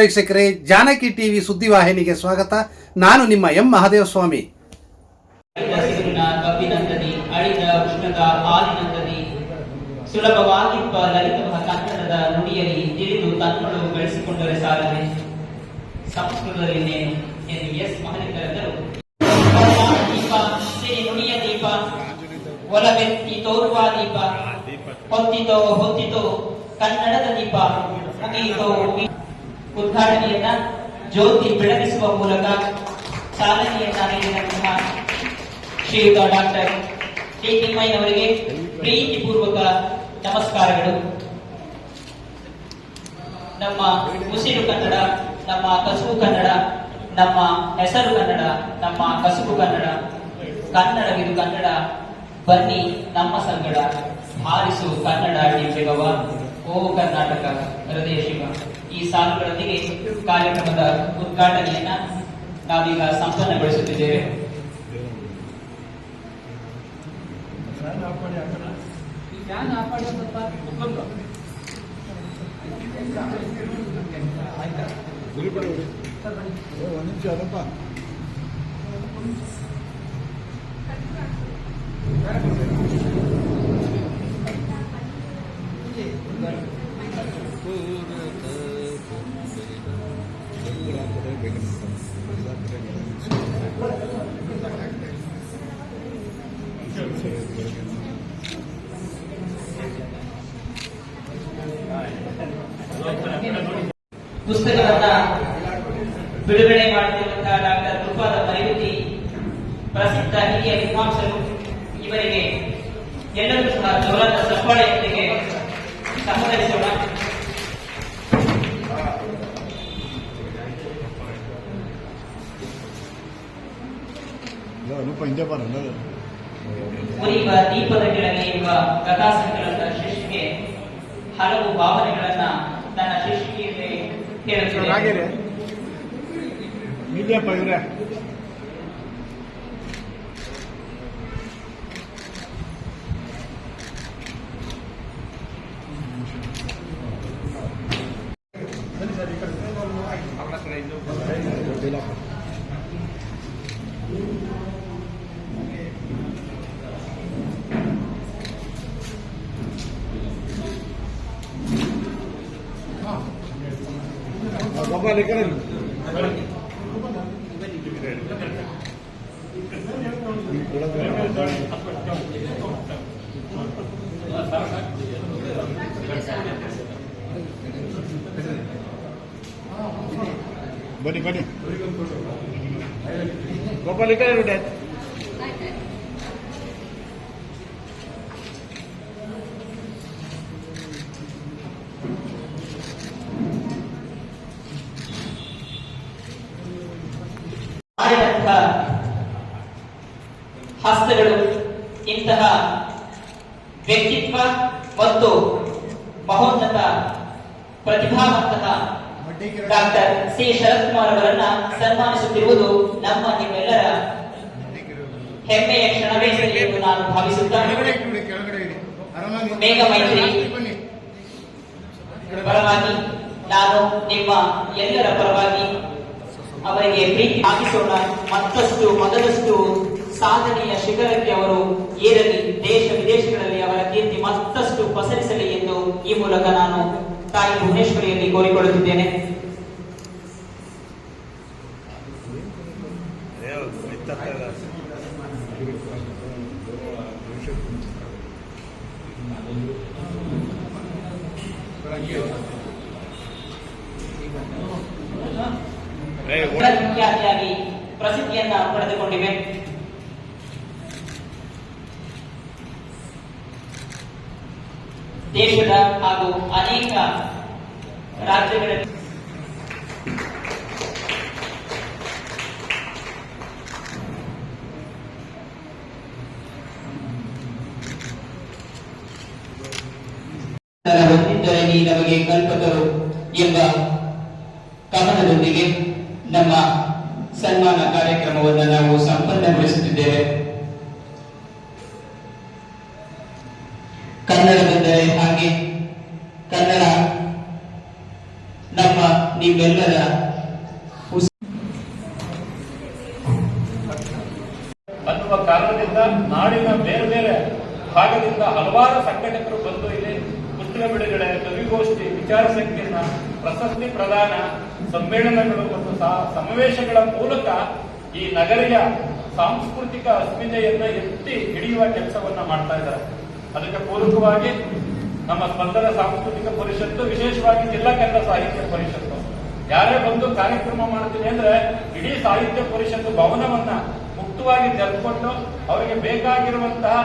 ವೀಕ್ಷಕರೇ, ಜಾನಕಿ ಟಿವಿ ಸುದ್ದಿವಾಹಿನಿಗೆ ಸ್ವಾಗತ. ನಾನು ನಿಮ್ಮ ಎಂ ಮಹಾದೇವಸ್ವಾಮಿ. ಸುಲಭವಾಗಿಪ್ಪ ಲಲಿತವ ಕನ್ನಡದ ನುಡಿಯಲ್ಲಿ ತಿಳಿದು ತನ್ನೊಳು ಬೆಳೆಸಿಕೊಂಡರೆ ಸಾಲದೆ. ಸಂಸ್ಕೃತದಲ್ಲಿ ಎಸ್ ದೀಪ, ಸಿರಿ ನುಡಿಯ ದೀಪ ಒಲವೆತ್ತಿ ತೋರುವ ದೀಪ. ಹೊತ್ತಿತೋ ಹೊತ್ತಿತೋ, ಕನ್ನಡದ ದೀಪ. ಮುಗಿಯಿತೋ, ಮುಗಿ ಉದ್ಘಾಟನೆಯನ್ನ ಜ್ಯೋತಿ ಬೆಳಗಿಸುವ ಮೂಲಕ ಚಾಲನೆಯನ್ನ ನೀಡಿದಂತಹ ಶ್ರೀಯುತ ಡಾಕ್ಟರ್ ಟಿ ತಿಮ್ಮಯ್ಯನವರಿಗೆ ಪ್ರೀತಿಪೂರ್ವಕ ನಮಸ್ಕಾರಗಳು. ನಮ್ಮ ಉಸಿರು ಕನ್ನಡ, ನಮ್ಮ ಕಸುಬು ಕನ್ನಡ, ನಮ್ಮ ಹೆಸರು ಕನ್ನಡ, ನಮ್ಮ ಕಸುಬು ಕನ್ನಡ, ಕನ್ನಡವಿದು ಕನ್ನಡ, ಬನ್ನಿ ನಮ್ಮ ಸಂಗಡ, ಹಾರಿಸು ಕನ್ನಡ ಡಿಂಬೆಗವ ಓ ಕರ್ನಾಟಕ, ಹೃದಯ ಶಿವ. ಈ ಸಾಲುಗಳೊಂದಿಗೆ ಕಾರ್ಯಕ್ರಮದ ಉದ್ಘಾಟನೆಯನ್ನ ನಾವೀಗ ಸಂಪನ್ನಗೊಳಿಸುತ್ತಿದ್ದೇವೆ. ಒಂದು ನಿಮಿಷ ಅದಪ್ಪ ಪುಸ್ತಕವನ್ನ ಬಿಡುಗಡೆ ಮಾಡುತ್ತಿರುವಂತಹ ಡಾಕ್ಟರ್ ಕೃಪಾದ ಪ್ರಸಿದ್ಧ ಹಿರಿಯ ವಿದ್ವಾಂಸರು ಇವರಿಗೆ ಎಲ್ಲರೂ ಸಹ ಸಹಕರಿಸೋಣ. ಅನುಪ ಉರಿಯುವ ದೀಪದ ಕೆಳಗೆ ಇರುವ ಕಥಾ ಸಂಕಲನದ ಶೀರ್ಷಿಕೆ ಹಲವು ಭಾವನೆಗಳನ್ನ ತನ್ನ ಶೀರ್ಷಿಕೆಯಲ್ಲಿ ನಿಲ್ಲಪ್ಪ ಇವ್ರೆ ಗೋಪಾಲ್ ಈ ಕಡೆ ಇರು. ಬನ್ನಿ ಬನ್ನಿ ಗೋಪಾಲ್ ಈ ಕಡೆ ಹಸ್ತಗಳು ಇಂತಹ ವ್ಯಕ್ತಿತ್ವ ಮತ್ತು ಮಹೋನ್ನತ ಪ್ರತಿಭಾವಂತಹ ಡಾಕ್ಟರ್ ಸಿ ಶರತ್ ಕುಮಾರ್ ಅವರನ್ನ ಸನ್ಮಾನಿಸುತ್ತಿರುವುದು ನಮ್ಮ ನಿಮ್ಮೆಲ್ಲರ ಹೆಮ್ಮೆಯ ಕ್ಷಣವೇ ಸರಿ ಎಂದು ನಾನು ಭಾವಿಸುತ್ತಾ ಮೇಘ ಮೈತ್ರಿ. ಪರವಾಗಿ ನಾನು ನಿಮ್ಮ ಎಲ್ಲರ ಪರವಾಗಿ ಅವರಿಗೆ ಪ್ರೀತಿ ಹಾಕಿಸೋಣ. ಮತ್ತಷ್ಟು ಮಗದಷ್ಟು ಸಾಧನೆಯ ಶಿಖರಕ್ಕೆ ಅವರು ಏರಲಿ, ದೇಶ ವಿದೇಶಗಳಲ್ಲಿ ಅವರ ಕೀರ್ತಿ ಮತ್ತಷ್ಟು ಪಸರಿಸಲಿ ಎಂದು ಈ ಮೂಲಕ ನಾನು ತಾಯಿ ಭುವನೇಶ್ವರಿಯಲ್ಲಿ ಕೋರಿಕೊಳ್ಳುತ್ತಿದ್ದೇನೆ. ದೇಶದ ಹಾಗೂ ಅನೇಕ ರಾಜ್ಯಗಳಲ್ಲಿ ಹೊಂದಿದ್ದರೆ ನೀ ನಮಗೆ ಕಲ್ಪಕರು ಎಂಬ ಕವನದೊಂದಿಗೆ ನಮ್ಮ ಸನ್ಮಾನ ಕಾರ್ಯಕ್ರಮವನ್ನು ನಾವು ಸಂಪನ್ನಗೊಳಿಸುತ್ತಿದ್ದೇವೆ ಕನ್ನಡವೆಂದರೆ ಹಾಗೆ ಕನ್ನಡ ನಮ್ಮ ನಿಮ್ಮ ನಿಮ್ಮೆಲ್ಲರ ಉಸ್- ಅನ್ನುವ ಕಾರಣದಿಂದ ನಾಡಿನ ಬೇರೆ ಬೇರೆ ಭಾಗದಿಂದ ಹಲವಾರು ಸಂಘಟಕರು ಬಂದು ಇಲ್ಲಿ ಪುಸ್ತಕ ಬಿಡುಗಡೆ ಕವಿಗೋಷ್ಠಿ ವಿಚಾರ ಸಂಕಿರಣ ಪ್ರಶಸ್ತಿ ಪ್ರದಾನ ಸಮ್ಮೇಳನಗಳು ಮತ್ತು ಸಮಾವೇಶಗಳ ಮೂಲಕ ಈ ನಗರಿಯ ಸಾಂಸ್ಕೃತಿಕ ಅಸ್ಮಿತೆಯನ್ನ ಎತ್ತಿ ಹಿಡಿಯುವ ಕೆಲಸವನ್ನ ಮಾಡ್ತಾ ಇದ್ದಾರೆ. ಅದಕ್ಕೆ ಪೂರಕವಾಗಿ ನಮ್ಮ ಸ್ಪಂದನ ಸಾಂಸ್ಕೃತಿಕ ಪರಿಷತ್ತು, ವಿಶೇಷವಾಗಿ ಜಿಲ್ಲಾ ಕನ್ನಡ ಸಾಹಿತ್ಯ ಪರಿಷತ್ತು. ಯಾರೇ ಬಂದು ಕಾರ್ಯಕ್ರಮ ಮಾಡ್ತೀನಿ ಅಂದ್ರೆ ಇಡೀ ಸಾಹಿತ್ಯ ಪರಿಷತ್ತು ಭವನವನ್ನ ಮುಕ್ತವಾಗಿ ತೆರೆದುಕೊಂಡು ಅವರಿಗೆ ಬೇಕಾಗಿರುವಂತಹ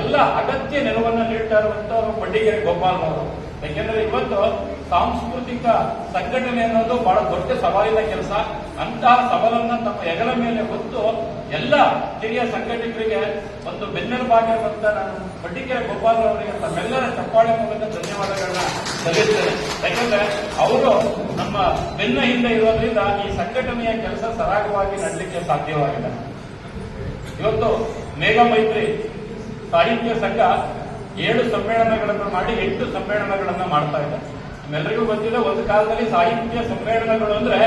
ಎಲ್ಲ ಅಗತ್ಯ ನೆರವನ್ನ ನೀಡ್ತಾ ಇರುವಂತಹ ಪಂಡಿಗೆರೆ ಗೋಪಾಲ್ ಅವರು ಯಾಕೆಂದ್ರೆ ಇವತ್ತು ಸಾಂಸ್ಕೃತಿಕ ಸಂಘಟನೆ ಅನ್ನೋದು ಬಹಳ ದೊಡ್ಡ ಸವಾಲಿನ ಕೆಲಸ. ಅಂತಹ ಸವಾಲನ್ನ ತಮ್ಮ ಹೆಗಲ ಮೇಲೆ ಹೊತ್ತು ಎಲ್ಲ ಹಿರಿಯ ಸಂಘಟಕರಿಗೆ ಒಂದು ಬೆನ್ನೆಲುಬಾಗಿರುವಂತ ನಾನು ಬಡ್ಡಿಕೆರೆ ಗೋಪಾಲ್ ಅವರಿಗೆ ತಮ್ಮೆಲ್ಲರ ಚಪ್ಪಾಳೆ ಮೂಲಕ ಧನ್ಯವಾದಗಳನ್ನ ಸಲ್ಲಿಸ್ತೇನೆ. ಯಾಕಂದ್ರೆ ಅವರು ನಮ್ಮ ಬೆನ್ನ ಹಿಂದೆ ಇರೋದ್ರಿಂದ ಈ ಸಂಘಟನೆಯ ಕೆಲಸ ಸರಾಗವಾಗಿ ನಡಲಿಕ್ಕೆ ಸಾಧ್ಯವಾಗಿದೆ. ಇವತ್ತು ಮೇಘ ಮೈತ್ರಿ ಸಾಹಿತ್ಯ ಸಂಘ ಏಳು ಸಮ್ಮೇಳನಗಳನ್ನು ಮಾಡಿ, ಎಂಟು ಸಮ್ಮೇಳನಗಳನ್ನ ಮಾಡ್ತಾ ಇದೆ. ನಿಮ್ಮೆಲ್ಲರಿಗೂ ಗೊತ್ತಿದೆ, ಒಂದು ಕಾಲದಲ್ಲಿ ಸಾಹಿತ್ಯ ಸಮ್ಮೇಳನಗಳು ಅಂದ್ರೆ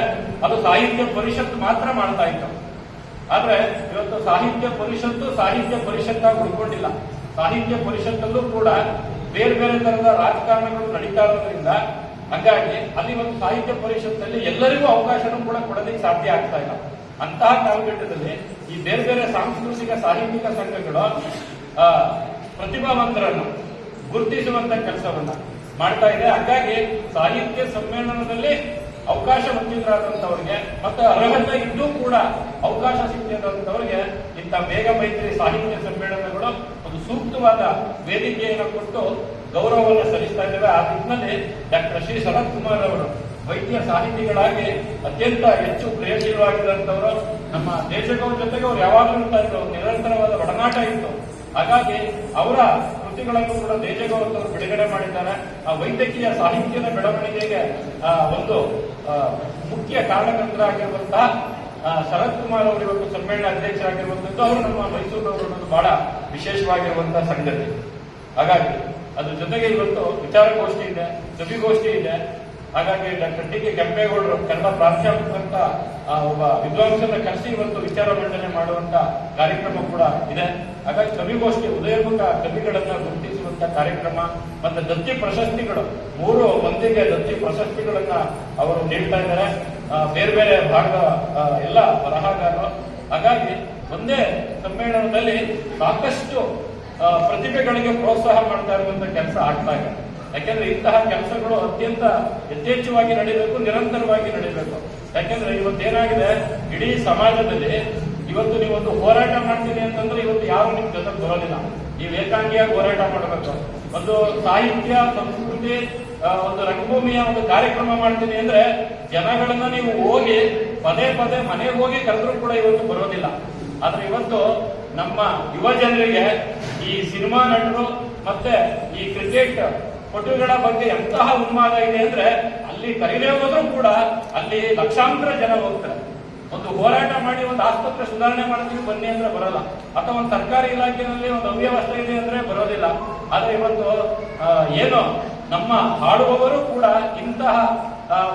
ಅದು ಸಾಹಿತ್ಯ ಪರಿಷತ್ ಮಾತ್ರ ಮಾಡ್ತಾ ಇತ್ತು. ಆದ್ರೆ ಇವತ್ತು ಸಾಹಿತ್ಯ ಪರಿಷತ್ತು ಸಾಹಿತ್ಯ ಪರಿಷತ್ತಾಗಿ ಉಳ್ಕೊಂಡಿಲ್ಲ. ಸಾಹಿತ್ಯ ಪರಿಷತ್ತಲ್ಲೂ ಕೂಡ ಬೇರೆ ಬೇರೆ ತರದ ರಾಜಕಾರಣಗಳು ನಡೀತಾ ಇರೋದ್ರಿಂದ ಹಾಗಾಗಿ ಅಲ್ಲಿ ಒಂದು ಸಾಹಿತ್ಯ ಪರಿಷತ್ತಲ್ಲಿ ಎಲ್ಲರಿಗೂ ಅವಕಾಶನೂ ಕೂಡ ಕೊಡಲಿಕ್ಕೆ ಸಾಧ್ಯ ಆಗ್ತಾ ಇಲ್ಲ. ಅಂತಹ ಕಾಲಘಟ್ಟದಲ್ಲಿ ಈ ಬೇರೆ ಬೇರೆ ಸಾಂಸ್ಕೃತಿಕ ಸಾಹಿತ್ಯಿಕ ಸಂಘಗಳು ಪ್ರತಿಭಾವಂತರನ್ನು ಗುರುತಿಸುವಂತ ಕೆಲಸವನ್ನ ಮಾಡ್ತಾ ಇದೆ. ಹಾಗಾಗಿ ಸಾಹಿತ್ಯ ಸಮ್ಮೇಳನದಲ್ಲಿ ಅವಕಾಶ ವಂಚಿತರಾದಂತವರಿಗೆ ಮತ್ತು ಅರ್ಹತೆ ಇದ್ದೂ ಕೂಡ ಅವಕಾಶ ಸಿಕ್ಕಿದಂತವರಿಗೆ ಇಂಥ ಬೇಗ ಮೈತ್ರಿ ಸಾಹಿತ್ಯ ಸಮ್ಮೇಳನಗಳು ಒಂದು ಸೂಕ್ತವಾದ ವೇದಿಕೆಯನ್ನು ಕೊಟ್ಟು ಗೌರವವನ್ನು ಸಲ್ಲಿಸ್ತಾ ಇದ್ದೇವೆ. ಆ ನಿಟ್ಟಿನಲ್ಲಿ ಡಾಕ್ಟರ್ ಶ್ರೀ ಶರತ್ ಕುಮಾರ್ ಅವರು ವೈದ್ಯ ಸಾಹಿತಿಗಳಾಗಿ ಅತ್ಯಂತ ಹೆಚ್ಚು ಕ್ರಿಯಾಶೀಲವಾಗಿರುವಂತವರು ನಮ್ಮ ದೇಶಗಳ ಜೊತೆಗೆ ಅವರು ಯಾವಾಗಲೂ ಇರ್ತಾ ಇದ್ರು. ನಿರಂತರವಾದ ಒಡನಾಟ ಇತ್ತು. ಹಾಗಾಗಿ ಅವರ ಕೃತಿಗಳನ್ನು ಕೂಡ ದೇಶಗೌರವರು ಬಿಡುಗಡೆ ಮಾಡಿದ್ದಾರೆ. ಆ ವೈದ್ಯಕೀಯ ಸಾಹಿತ್ಯದ ಬೆಳವಣಿಗೆಗೆ ಒಂದು ಮುಖ್ಯ ಕಾರಣಕರ್ತರಾಗಿರುವಂತಹ ಶರತ್ ಕುಮಾರ್ ಅವರು ಇವತ್ತು ಸಮ್ಮೇಳನ ಅಧ್ಯಕ್ಷರಾಗಿರುವಂತದ್ದು ಅವರು ನಮ್ಮ ಮೈಸೂರಿನವರು ಬಹಳ ವಿಶೇಷವಾಗಿರುವಂತಹ ಸಂಗತಿ. ಹಾಗಾಗಿ ಅದ್ರ ಜೊತೆಗೆ ಇವತ್ತು ವಿಚಾರಗೋಷ್ಠಿ ಇದೆ ಸಭಿಗೋಷ್ಠಿ ಇದೆ. ಹಾಗಾಗಿ ಡಾಕ್ಟರ್ ಟಿ ಕೆ ಕೆಂಪೇಗೌಡರು ಕನ್ನಡ ಪ್ರಾಧ್ಯಾಪಕರಂತ ಒಬ್ಬ ವಿದ್ವಾಂಸನ ಕರೆಸಿ ಇವತ್ತು ವಿಚಾರ ಮಂಡನೆ ಮಾಡುವಂತ ಕಾರ್ಯಕ್ರಮ ಕೂಡ ಇದೆ. ಹಾಗಾಗಿ ಕವಿಗೋಷ್ಠಿ ಉದಯೋನ್ಮುಖ ಕವಿಗಳನ್ನ ಗುರುತಿಸುವಂತ ಕಾರ್ಯಕ್ರಮ ಮತ್ತೆ ದತ್ತಿ ಪ್ರಶಸ್ತಿಗಳು, ಮೂರು ಮಂದಿಗೆ ದತ್ತಿ ಪ್ರಶಸ್ತಿಗಳನ್ನ ಅವರು ನೀಡ್ತಾ ಇದ್ದಾರೆ. ಬೇರೆ ಬೇರೆ ಭಾಗದ ಎಲ್ಲ ಬರಹಗಾರರು. ಹಾಗಾಗಿ ಒಂದೇ ಸಮ್ಮೇಳನದಲ್ಲಿ ಸಾಕಷ್ಟು ಪ್ರತಿಭೆಗಳಿಗೆ ಪ್ರೋತ್ಸಾಹ ಮಾಡ್ತಾ ಇರುವಂತ ಕೆಲಸ ಆಗ್ತಾ ಇದೆ. ಯಾಕೆಂದ್ರೆ ಇಂತಹ ಕೆಲಸಗಳು ಅತ್ಯಂತ ಯಥೇಚ್ಛವಾಗಿ ನಡೀಬೇಕು, ನಿರಂತರವಾಗಿ ನಡೀಬೇಕು. ಯಾಕೆಂದ್ರೆ ಇವತ್ತೇನಾಗಿದೆ? ಇಡೀ ಸಮಾಜದಲ್ಲಿ ಇವತ್ತು ನೀವೊಂದು ಹೋರಾಟ ಮಾಡ್ತೀನಿ ಅಂತಂದ್ರೆ ಇವತ್ತು ಯಾರು ನಿಮ್ ಜೊತೆ ಬರೋದಿಲ್ಲ. ನೀವು ಏಕಾಂಗಿಯಾಗಿ ಹೋರಾಟ ಮಾಡಬೇಕು. ಒಂದು ಸಾಹಿತ್ಯ, ಸಂಸ್ಕೃತಿ ಒಂದು ರಂಗಭೂಮಿಯ ಒಂದು ಕಾರ್ಯಕ್ರಮ ಮಾಡ್ತೀನಿ ಅಂದ್ರೆ ಜನಗಳನ್ನ ನೀವು ಹೋಗಿ, ಪದೇ ಪದೇ ಮನೆಗೆ ಹೋಗಿ ಕರೆದ್ರೂ ಕೂಡ ಇವತ್ತು ಬರೋದಿಲ್ಲ. ಆದ್ರೆ ಇವತ್ತು ನಮ್ಮ ಯುವ ಜನರಿಗೆ ಈ ಸಿನಿಮಾ ನಟರು ಮತ್ತೆ ಈ ಕ್ರಿಕೆಟ್ ಪಟುಗಳ ಬಗ್ಗೆ ಎಂತಹ ಉನ್ಮಾದ ಇದೆ ಅಂದ್ರೆ ಅಲ್ಲಿ ಕರೀಲೇ ಹೋದ್ರೂ ಕೂಡ ಅಲ್ಲಿ ಲಕ್ಷಾಂತರ ಜನ ಹೋಗ್ತಾರೆ. ಒಂದು ಹೋರಾಟ ಮಾಡಿ ಒಂದು ಆಸ್ಪತ್ರೆ ಸುಧಾರಣೆ ಮಾಡ್ತೀವಿ ಬನ್ನಿ ಅಂದ್ರೆ ಬರಲ್ಲ. ಅಥವಾ ಒಂದು ಸರ್ಕಾರಿ ಇಲಾಖೆಯಲ್ಲಿ ಒಂದು ಅವ್ಯವಸ್ಥೆ ಇದೆ ಅಂದ್ರೆ ಬರೋದಿಲ್ಲ. ಆದ್ರೆ ಇವತ್ತು ಏನು ನಮ್ಮ ಹಾಡುವವರು ಕೂಡ ಇಂತಹ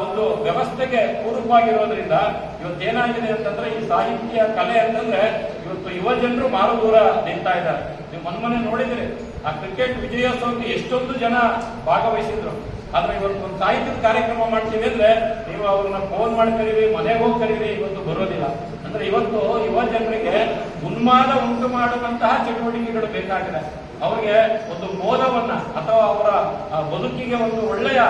ಒಂದು ವ್ಯವಸ್ಥೆಗೆ ಪೂರಕವಾಗಿರೋದ್ರಿಂದ ಇವತ್ತೇನಾಗಿದೆ ಅಂತಂದ್ರೆ ಈ ಸಾಹಿತ್ಯ ಕಲೆ ಅಂತಂದ್ರೆ ಇವತ್ತು ಯುವ ಜನರು ಮಾರು ದೂರ ನಿಂತಾ ಇದ್ದಾರೆ. ನೀವು ಮೊನ್ನೆ ನೋಡಿದ್ರಿ, ಆ ಕ್ರಿಕೆಟ್ ವಿಜಯೋತ್ಸವಕ್ಕೆ ಎಷ್ಟೊಂದು ಜನ ಭಾಗವಹಿಸಿದ್ರು. ಆದ್ರೆ ಇವತ್ತು ಒಂದು ಸಾಹಿತ್ಯದ ಕಾರ್ಯಕ್ರಮ ಮಾಡ್ತೀವಿ ಅಂದ್ರೆ ನೀವು ಅವ್ರನ್ನ ಫೋನ್ ಮಾಡಿ ಕರೀರಿ, ಮನೆಗೆ ಹೋಗಿ ಕರೀರಿ, ಇವತ್ತು ಬರೋದಿಲ್ಲ. ಅಂದ್ರೆ ಇವತ್ತು ಯುವ ಜನರಿಗೆ ಉನ್ಮಾದ ಉಂಟು ಮಾಡುವಂತಹ ಚಟುವಟಿಕೆಗಳು ಬೇಕಾಗಿದೆ. ಅವರಿಗೆ ಒಂದು ಮೋದವನ್ನ ಅಥವಾ ಅವರ ಬದುಕಿಗೆ ಒಂದು ಒಳ್ಳೆಯ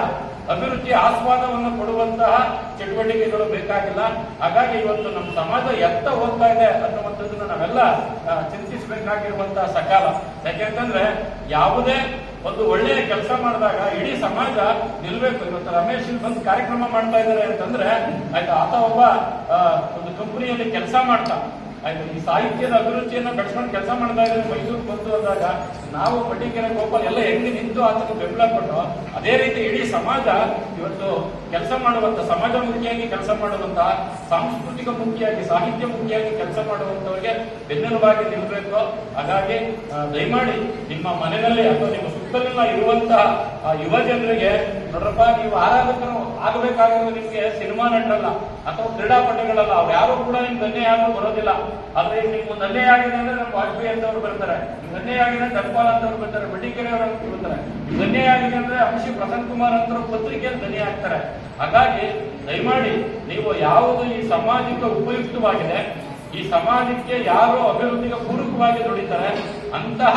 ಅಭಿವೃದ್ಧಿ ಆಸ್ವಾದವನ್ನು ಕೊಡುವಂತಹ ಚಟುವಟಿಕೆಗಳು ಬೇಕಾಗಿಲ್ಲ. ಹಾಗಾಗಿ ಇವತ್ತು ನಮ್ಮ ಸಮಾಜ ಎತ್ತ ಹೋಗ್ತಾ ಇದೆ ಅನ್ನುವಂಥದ್ದನ್ನ ನಾವೆಲ್ಲ ಚಿಂತಿಸಬೇಕಾಗಿರುವಂತಹ ಸಕಾಲ. ಯಾಕೆಂತಂದ್ರೆ ಯಾವುದೇ ಒಂದು ಒಳ್ಳೆಯ ಕೆಲಸ ಮಾಡಿದಾಗ ಇಡೀ ಸಮಾಜ ನಿಲ್ಬೇಕು ಇವತ್ತು ರಮೇಶ್ ಇಲ್ಲಿ ಬಂದು ಕಾರ್ಯಕ್ರಮ ಮಾಡ್ತಾ ಇದ್ದಾರೆ ಅಂತಂದ್ರೆ, ಆಯ್ತಾ, ಆತ ಒಬ್ಬ ಒಂದು ಕಂಪನಿಯಲ್ಲಿ ಕೆಲಸ ಮಾಡ್ತಾ. ಆಯ್ತು, ಈ ಸಾಹಿತ್ಯದ ಅಭಿರುಚಿಯನ್ನ ಬೆಳೆಸ್ಕೊಂಡು ಕೆಲಸ ಮಾಡ್ತಾ ಇದ್ರೆ ಮೈಸೂರು ಬಂತು ಅಂದಾಗ, ನಾವು ಮಡಿಕೆರೆ ಗೋಪಾಲ್ ಎಲ್ಲ ಹೆಂಗೆ ನಿಂತು ಆತನ ಬೆಂಬಲ ಕೊಟ್ಟು, ಅದೇ ರೀತಿ ಇಡೀ ಸಮಾಜ ಇವತ್ತು ಕೆಲಸ ಮಾಡುವಂತ, ಸಮಾಜ ಸಮಾಜಮುಖಿಯಾಗಿ ಕೆಲಸ ಮಾಡುವಂತ, ಸಾಂಸ್ಕೃತಿಕ ಮುಖಿಯಾಗಿ, ಸಾಹಿತ್ಯ ಮುಖಿಯಾಗಿ ಕೆಲಸ ಮಾಡುವಂತವರಿಗೆ ಬೆನ್ನೆಲುಬಾಗಿ ನಿಲ್ಬೇಕು. ಹಾಗಾಗಿ ದಯಮಾಡಿ ನಿಮ್ಮ ಮನೆಯಲ್ಲಿ ಅಥವಾ ನಿಮ್ಮ ಸುತ್ತಲಿನ ಇರುವಂತಹ ಯುವ ಜನರಿಗೆ ನೋಡ್ರಪ್ಪ, ನೀವು ಆರಾಧಕರು ಆಗಬೇಕಾಗಿರೋ ನಿಮ್ಗೆ ಸಿನಿಮಾ ನಟರಲ್ಲ, ಅಥವಾ ಕ್ರೀಡಾಪಟುಗಳಲ್ಲ, ಅವ್ರು ಯಾರು ಕೂಡ ನಿಮ್ಗೆ ಧನ್ಯ ಯಾರು ಬರೋದಿಲ್ಲ. ಆದ್ರೆ ಒಂದು ಅನ್ಯಾಯ ಆಗಿದೆ ಅಂದ್ರೆ ನಮ್ಮ ವಾಜಪೇಯಿ ಅಂತವ್ರು ಬರ್ತಾರೆ. ನಿಮ್ಗೆ ಅನ್ಯಾಯ ಆಗಿದೆ ಅಂತವರು ಧನ್ಪಾಲ್ ಅಂತವ್ರು ಬರ್ತಾರೆ ಬಡ್ಡಿಕೆರೆ ಅವರು ಬರ್ತಾರೆ. ನಿಮ್ಗೆ ಅನ್ಯಾಯ ಆಗಿದೆ ಅಂದ್ರೆ ಅಂಶಿ ಪ್ರಸನ್ ಕುಮಾರ್ ಅಂತರ ಪತ್ರಿಕೆಯಲ್ಲಿ ಧನ್ಯ ಆಗ್ತಾರೆ ಹಾಗಾಗಿ, ದಯಮಾಡಿ, ನೀವು ಯಾವುದು ಈ ಸಾಮಾಜಿಕ ಉಪಯುಕ್ತವಾಗಿದೆ ಈ ಸಮಾಜಕ್ಕೆ ಯಾರು ಅಭಿವೃದ್ಧಿಗೆ ಪೂರಕವಾಗಿ ದುಡಿತಾರೆ, ಅಂತಹ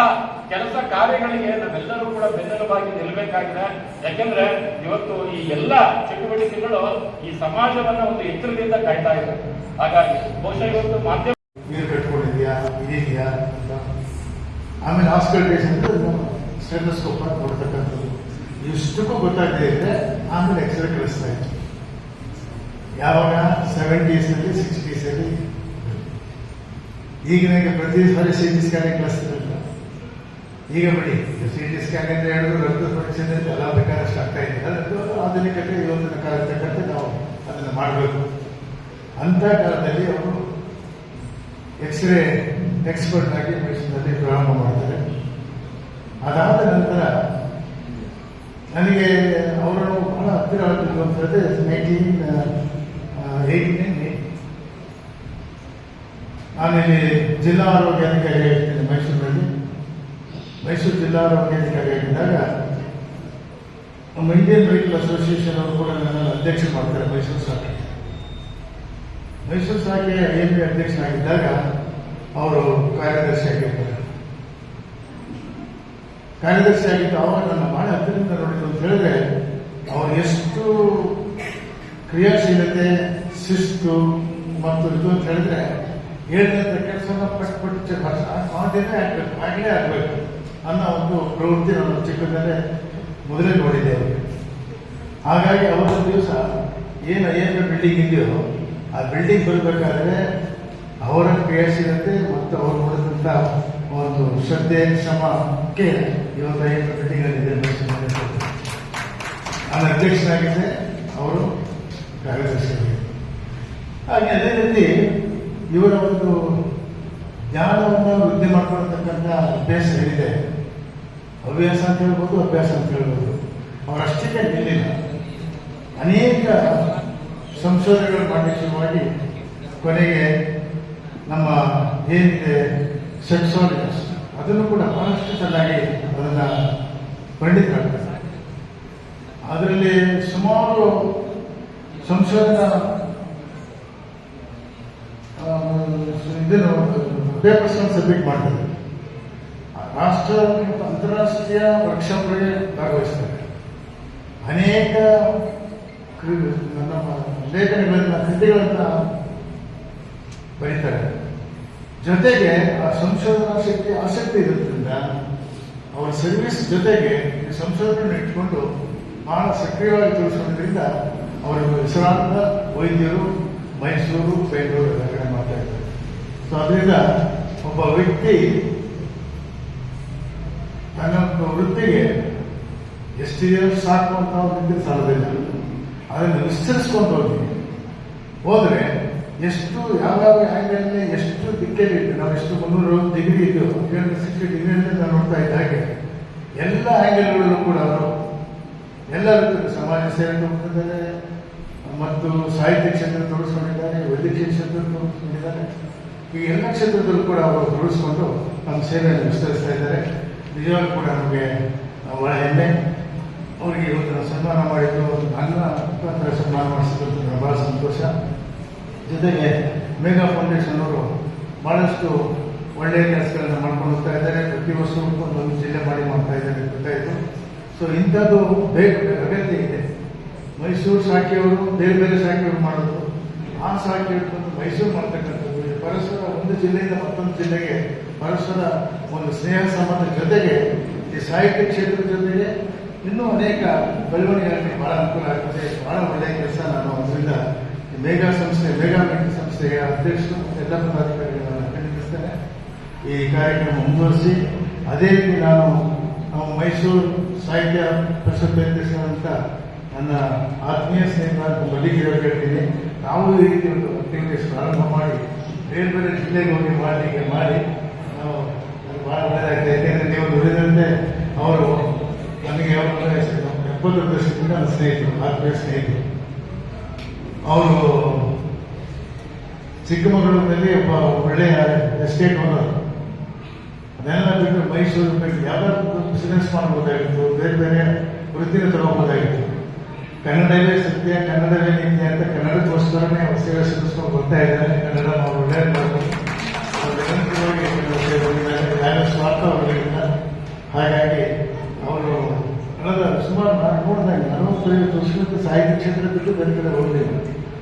ಕೆಲಸ ಕಾರ್ಯಗಳಿಗೆ ನಾವೆಲ್ಲರೂ ಕೂಡ ಬೆನ್ನೆಲುಬಾಗಿ ನಿಲ್ಲಬೇಕಾಗಿದೆ. ಯಾಕೆಂದ್ರೆ ಇವತ್ತು ಈ ಎಲ್ಲ ಚಟುವಟಿಕೆಗಳು ಈ ಸಮಾಜವನ್ನ ಒಂದು ಎತ್ತರದಿಂದ ಕಾಯ್ತಾ ಇದೆ. ಹಾಗಾಗಿ ಬಹುಶಃ ಇವತ್ತು ಮಾಧ್ಯಮ ನೀರು ಕಟ್ಕೊಂಡಿದ್ಯಾ ಇದೆಯಾ ಅಂತ. ಆಮೇಲೆ ಹಾಸ್ಪಿಟಲೈಸ್ ಅಂದ್ರೆ ಸ್ಟೆಥೋಸ್ಕೋಪ್ ಅಂತ ಕೊಡ್ತಕ್ಕಂಥದ್ದು ಇಷ್ಟಕ್ಕೂ ಗೊತ್ತಾಗದೇ ಇದ್ರೆ ಆಮೇಲೆ ಎಕ್ಸ್ರೇ ಕಳಿಸ್ತಾ ಇತ್ತು ಯಾವಾಗ? ಸೆವೆಂಟೀಸಲ್ಲಿ ಸಿಕ್ಸ್ಟೀಸಲ್ಲಿ ಈಗ ನನಗೆ ಪ್ರತಿ ಸಾರಿ ಸಿ ಟಿ ಸ್ಕ್ಯಾನಿಂಗ್ ಕಳಿಸ್ತಿರಲ್ಲ ಈಗ ಬಿಡಿ ಸಿ ಟಿ ಸ್ಕ್ಯಾನ್ ಅಂತ ಹೇಳಿದ್ರು ರಕ್ತ ಪರೀಕ್ಷೆ ಅಂತ ಎಲ್ಲ ಬೇಕಾದಷ್ಟು ಆಗ್ತಾ ಇದೆ ಅದಕ್ಕೆ ಆಧುನಿಕತೆ, ಇವತ್ತಿನ ಕಾಲಕ್ಕೆ ನಾವು ಅದನ್ನು ಮಾಡಬೇಕು. ಅಂತ ಕಾಲದಲ್ಲಿ ಅವರು ಎಕ್ಸ್ರೇ ಎಕ್ಸ್ಪರ್ಟ್ ಆಗಿ ಮೆಡಿಸಿನಲ್ಲಿ ಪ್ರಾರಂಭ ಮಾಡ್ತಾರೆ. ಅದಾದ ನಂತರ ನನಗೆ ಅವರು ಬಹಳ ಹತ್ತಿರ ಆಗಬೇಕು ಅಂತ ಹೇಳಿದ್ರೆ ನೈನ್ಟೀನ್ ಏಯ್ಟೀನ್ ನಾನಿಲ್ಲಿ ಜಿಲ್ಲಾ ಆರೋಗ್ಯಾಧಿಕಾರಿ ಆಗಿದ್ದೇನೆ ಮೈಸೂರಿನಲ್ಲಿ ಮೈಸೂರು ಜಿಲ್ಲಾ ಆರೋಗ್ಯಾಧಿಕಾರಿ ಆಗಿದ್ದಾಗ ನಮ್ಮ ಇಂಡಿಯನ್ ಮೆಡಿಕಲ್ ಅಸೋಸಿಯೇಷನ್ ಅವರು ಕೂಡ ನನ್ನ ಅಧ್ಯಕ್ಷ ಮಾಡ್ತಾರೆ ಮೈಸೂರು ಶಾಖೆ ಮೈಸೂರು ಶಾಖೆ ಐ ಎಂ ಪಿ ಅಧ್ಯಕ್ಷನಾಗಿದ್ದಾಗ ಅವರು ಕಾರ್ಯದರ್ಶಿ ಆಗಿರ್ತಾರೆ. ಕಾರ್ಯದರ್ಶಿ ಆಗಿದ್ದು ಅವರು ನನ್ನ ಬಹಳ ಹತ್ತಿರದಿಂದ ನೋಡಿದ್ರು ಅಂತ ಹೇಳಿದ್ರೆ, ಅವರು ಎಷ್ಟು ಕ್ರಿಯಾಶೀಲತೆ, ಶಿಸ್ತು ಮತ್ತು ಇದು ಅಂತ ಹೇಳಿದ್ರೆ ಹೇಳಿದಂಥ ಕೆಲಸನ ಪಟ್ಟು ಪಟ್ ಮಾಡಿದ್ರೆ ಆಗ್ಬೇಕು, ಆಗಲೇ ಆಗ್ಬೇಕು ಅನ್ನೋ ಒಂದು ಪ್ರವೃತ್ತಿ ನಾನು ಚಿಕ್ಕದಲ್ಲೇ ಮೊದಲೇ ನೋಡಿದೆ. ಹಾಗಾಗಿ ಅವರು ದಿವಸ ಏನು ಎಂ ಬಿಲ್ಡಿಂಗ್ ಇದೆಯೋ, ಆ ಬಿಲ್ಡಿಂಗ್ ಬರಬೇಕಾದ್ರೆ ಅವರ ಕ್ರಿಯಾಶೀಲತೆ ಮತ್ತು ಅವರು ನೋಡಿದಂಥ ಒಂದು ಶ್ರದ್ಧೆ ಶ್ರಮಕ್ಕೆ ಇವತ್ತು ಐ ಎಂ ಬಿಲ್ಡಿಂಗ್ ಅಲ್ಲಿ ನಾನು ಅಧ್ಯಕ್ಷನಾಗಿದ್ದೆ, ಅವರು ಕಾರ್ಯದರ್ಶಿಯಾಗಿದ್ದರು. ಹಾಗೆ ಅದೇ ರೀತಿ ಇವರ ಒಂದು ಜ್ಞಾನವನ್ನು ವೃದ್ಧಿ ಮಾಡ್ಕೊಳ್ತಕ್ಕಂಥ ಅಭ್ಯಾಸ ಇದೆ ಹವ್ಯಾಸ ಅಂತ ಹೇಳ್ಬೋದು, ಅಭ್ಯಾಸ ಅಂತ ಹೇಳ್ಬೋದು. ಅವರಷ್ಟಕ್ಕೆ ನಿಲ್ಲಿಲ್ಲ ಅನೇಕ ಸಂಶೋಧನೆಗಳು ಮಾಡಲಿಕ್ಕೆ ಶುರುವಾಗಿ ಕೊನೆಗೆ ನಮ್ಮ ಏನಿದೆ, ಸೆಕ್ಸಾಲಜಿಸ್ಟ್, ಅದನ್ನು ಕೂಡ ಬಹಳಷ್ಟು ಚೆನ್ನಾಗಿ ಅದನ್ನು ಪಂಡಿತರಾಗ್ತಾರೆ ಅದರಲ್ಲಿ ಸುಮಾರು ಸಂಶೋಧನಾ ಆ, ಇದನ್ನು ಪೇಪರ್ಸ್ ಸಬ್ಮಿಟ್ ಮಾಡ್ತಾರೆ. ರಾಷ್ಟ್ರ ಮತ್ತು ಅಂತಾರಾಷ್ಟ್ರೀಯ ವರ್ಕ್ಶಾಪ್ಗಳಿಗೆ ಭಾಗವಹಿಸ್ತಾರೆ. ಅನೇಕ ನಮ್ಮ ಲೇಖನಗಳನ್ನ, ಕೃತಿಗಳನ್ನ ಬರೀತಾರೆ. ಜೊತೆಗೆ ಆ ಸಂಶೋಧನಾ ಶಕ್ತಿ ಆಸಕ್ತಿ ಇರೋದ್ರಿಂದ ಅವರ ಸರ್ವಿಸ್ ಜೊತೆಗೆ ಸಂಶೋಧನೆ ಇಟ್ಕೊಂಡು ಬಹಳ ಸಕ್ರಿಯವಾಗಿ ತೋರಿಸೋದ್ರಿಂದ ಅವರ ಹೆಸರಾಂತ ವೈದ್ಯರು ಮೈಸೂರು, ಬೆಂಗಳೂರು ಕಡೆ ಮಾಡ್ತಾ ಇದ್ದಾರೆ. ಸೊ ಅದರಿಂದ ಒಬ್ಬ ವ್ಯಕ್ತಿ ತನ್ನ ವೃತ್ತಿಗೆ ಎಷ್ಟು ಜನ ಸಾಕು ಅಂತ ಒಂದು ಸಾಲದಿಲ್ಲ. ಅದನ್ನು ವಿಸ್ತರಿಸ್ಕೊಂಡು ಹೋಗಿ ಹೋದ್ರೆ ಎಷ್ಟು ಯಾವ್ಯಾವ ಆ್ಯಂಗಲಲ್ಲಿ ಎಷ್ಟು ದಿಕ್ಕಲ್ಲಿ ಇತ್ತು, ನಾವು ಎಷ್ಟು ಮುನ್ನೂರು ಡಿಗ್ರಿ ಇದ್ದು ಸಿಕ್ಸ್ಟಿ ಡಿಗ್ರಿಯಲ್ಲಿ ನಾನು ನೋಡ್ತಾ ಇದ್ದ ಹಾಗೆ ಎಲ್ಲ ಆ್ಯಂಗಲ್ಗಳಲ್ಲೂ ಕೂಡ ಅವರು ಎಲ್ಲ ಸಮಾಜ ಸೇವೆ ತಗೊಂಡಿದ್ದಾರೆ ಮತ್ತು ಸಾಹಿತ್ಯ ಕ್ಷೇತ್ರ ತೋರಿಸ್ಕೊಂಡಿದ್ದಾರೆ, ವೈದ್ಯಕೀಯ ಕ್ಷೇತ್ರ ತೊಡಗಿಸ್ಕೊಂಡಿದ್ದಾರೆ ಈ ಎಲ್ಲ ಕ್ಷೇತ್ರದಲ್ಲೂ ಕೂಡ ಅವರು ತೊಡಗಿಸ್ಕೊಂಡು ನಮ್ಮ ಸೇವೆಯನ್ನು ವಿಸ್ತರಿಸ್ತಾ ಇದ್ದಾರೆ. ನಿಜವಾಗ್ಲೂ ಕೂಡ ನಮಗೆ ಬಹಳ ಹೆಮ್ಮೆ ಅವರಿಗೆ ಇವತ್ತು ಸನ್ಮಾನ ಮಾಡಿದ್ದು ನನ್ನ ಮುಖಾಂತರ ಸನ್ಮಾನ ಮಾಡಿಸಿದ್ದು ಬಹಳ ಸಂತೋಷ. ಜೊತೆಗೆ ಮೇಘಾ ಫೌಂಡೇಶನ್ ಅವರು ಬಹಳಷ್ಟು ಒಳ್ಳೆಯ ಕೆಲಸಗಳನ್ನ ಮಾಡ್ಕೊಂಡು ಹೋಗ್ತಾ ಇದ್ದಾರೆ. ಪ್ರತಿ ವರ್ಷವೂ ಒಂದೊಂದು ಜಿಲ್ಲೆ ಮಾಡಿ ಮಾಡ್ತಾ ಇದ್ದಾರೆ ಗೊತ್ತಾಯಿತು ಸೊ ಇಂಥದ್ದು ಬೇಕು ಅಗತ್ಯ ಇದೆ. ಮೈಸೂರು ಶಾಖೆಯವರು ಬೇರೆ ಬೇರೆ ಶಾಖೆಯವರು ಮಾಡೋದು. ಆ ಶಾಖೆ ಇಟ್ಕೊಂಡು ಮೈಸೂರು ಮಾಡ್ತಕ್ಕಂಥದ್ದು ಪರಸ್ಪರ ಒಂದು ಜಿಲ್ಲೆಯಿಂದ ಮತ್ತೊಂದು ಜಿಲ್ಲೆಗೆ ಪರಸ್ಪರ ಒಂದು ಸ್ನೇಹ ಸಂಬಂಧ ಜೊತೆಗೆ ಈ ಸಾಹಿತ್ಯ ಕ್ಷೇತ್ರದ ಜೊತೆಗೆ ಇನ್ನೂ ಅನೇಕ ಬೆಳವಣಿಗೆಗಳಿಗೆ ಬಹಳ ಅನುಕೂಲ ಆಗ್ತದೆ ಬಹಳ ಒಳ್ಳೆಯ ಕೆಲಸ ನಾನು ಅದರಿಂದ ಮೇಘಾ ಸಂಸ್ಥೆ ಮೇಘಾ ಮೆಟ್ಟಿ ಸಂಸ್ಥೆಯ ಅಧ್ಯಕ್ಷರು ಎಲ್ಲ ಪದಾಧಿಕಾರಿಗಳನ್ನು ಅಭಿನಂದಿಸ್ತೇನೆ. ಈ ಕಾರ್ಯಕ್ರಮ ಮುಂದುವರಿಸಿ, ಅದೇ ರೀತಿ ನಾನು ಮೈಸೂರು ಸಾಹಿತ್ಯ ಪರಿಷತ್ ನನ್ನ ಆತ್ಮೀಯ ಸ್ನೇಹಿತ ಬದಿಗಿರೋ ಹೇಳ್ತೀನಿ. ನಾವು ಈ ರೀತಿ ಒಂದು ಪ್ರಾರಂಭ ಮಾಡಿ ಬೇರೆ ಬೇರೆ ಜಿಲ್ಲೆಗೆ ಹೋಗಿ ಮಾಡಲಿಕ್ಕೆ ಮಾಡಿ ನಾವು ಭಾಳ ಒಳ್ಳೆಯದಾಗಿದೆ ಯಾಕೆಂದರೆ ನೀವು ದುಡಿದಂತೆ ಅವರು ನನಗೆ ಅವರ ಎಪ್ಪತ್ತು ವರ್ಷದಿಂದ ನನ್ನ ಸ್ನೇಹಿತರು ಆತ್ಮೀಯ ಸ್ನೇಹಿತರು. ಅವರು ಚಿಕ್ಕಮಗಳೂರಿನಲ್ಲಿ ಒಬ್ಬ ಒಳ್ಳೆಯ ಎಸ್ಟೇಟ್ ಓನರ್ ಅದನ್ನೆಲ್ಲ ಬಿಟ್ಟು ಮೈಸೂರು ಬಿಟ್ಟು ಯಾವ್ದಾದ್ರು ಬಿಸಿನೆಸ್ ಮಾಡ್ಬೋದಾಗಿತ್ತು, ಬೇರೆ ಬೇರೆ ವೃತ್ತಿನ ತಗೋಬೋದಾಗಿತ್ತು ಕನ್ನಡವೇ ಸತ್ಯ, ಕನ್ನಡವೇ ನಿತ್ಯ ಅಂತ ಸೇವೆ ಸಲ್ಲಿಸ್ಕೊಂಡು ಬರ್ತಾ ಇದ್ದಾರೆ ಕನ್ನಡ ನಾವು ಒಳ್ಳೆಯ. ಯಾವ ಸ್ವಾರ್ಥ ಅವರಿಗಿಲ್ಲ ಹಾಗಾಗಿ ಅವರು ಕಳೆದ ಸುಮಾರು ನಾನು ನೋಡಿದಾಗ ನಲವತ್ತೈದು ವರ್ಷದಿಂದ ಸಾಹಿತ್ಯ ಕ್ಷೇತ್ರ ಬಿಟ್ಟು ಬೇರೆ ಕಡೆ ಹೋಗಲಿಲ್ಲ.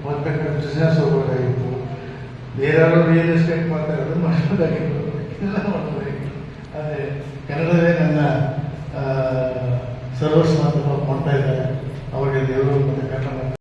ಮತ್ತೆ ಬಿಸ್ನೆಸ್ ಹೋಗೋದಾಗಿತ್ತು ಬೇರೆ ಯಾರು ರಿಯಲ್ ಎಸ್ಟೇಟ್ ಮಾಡ್ತಾರೆ ಅದನ್ನು ಮಾಡ್ಬೋದಾಗಿತ್ತು ಎಲ್ಲ ಆದರೆ ಕನ್ನಡವೇ ನನ್ನ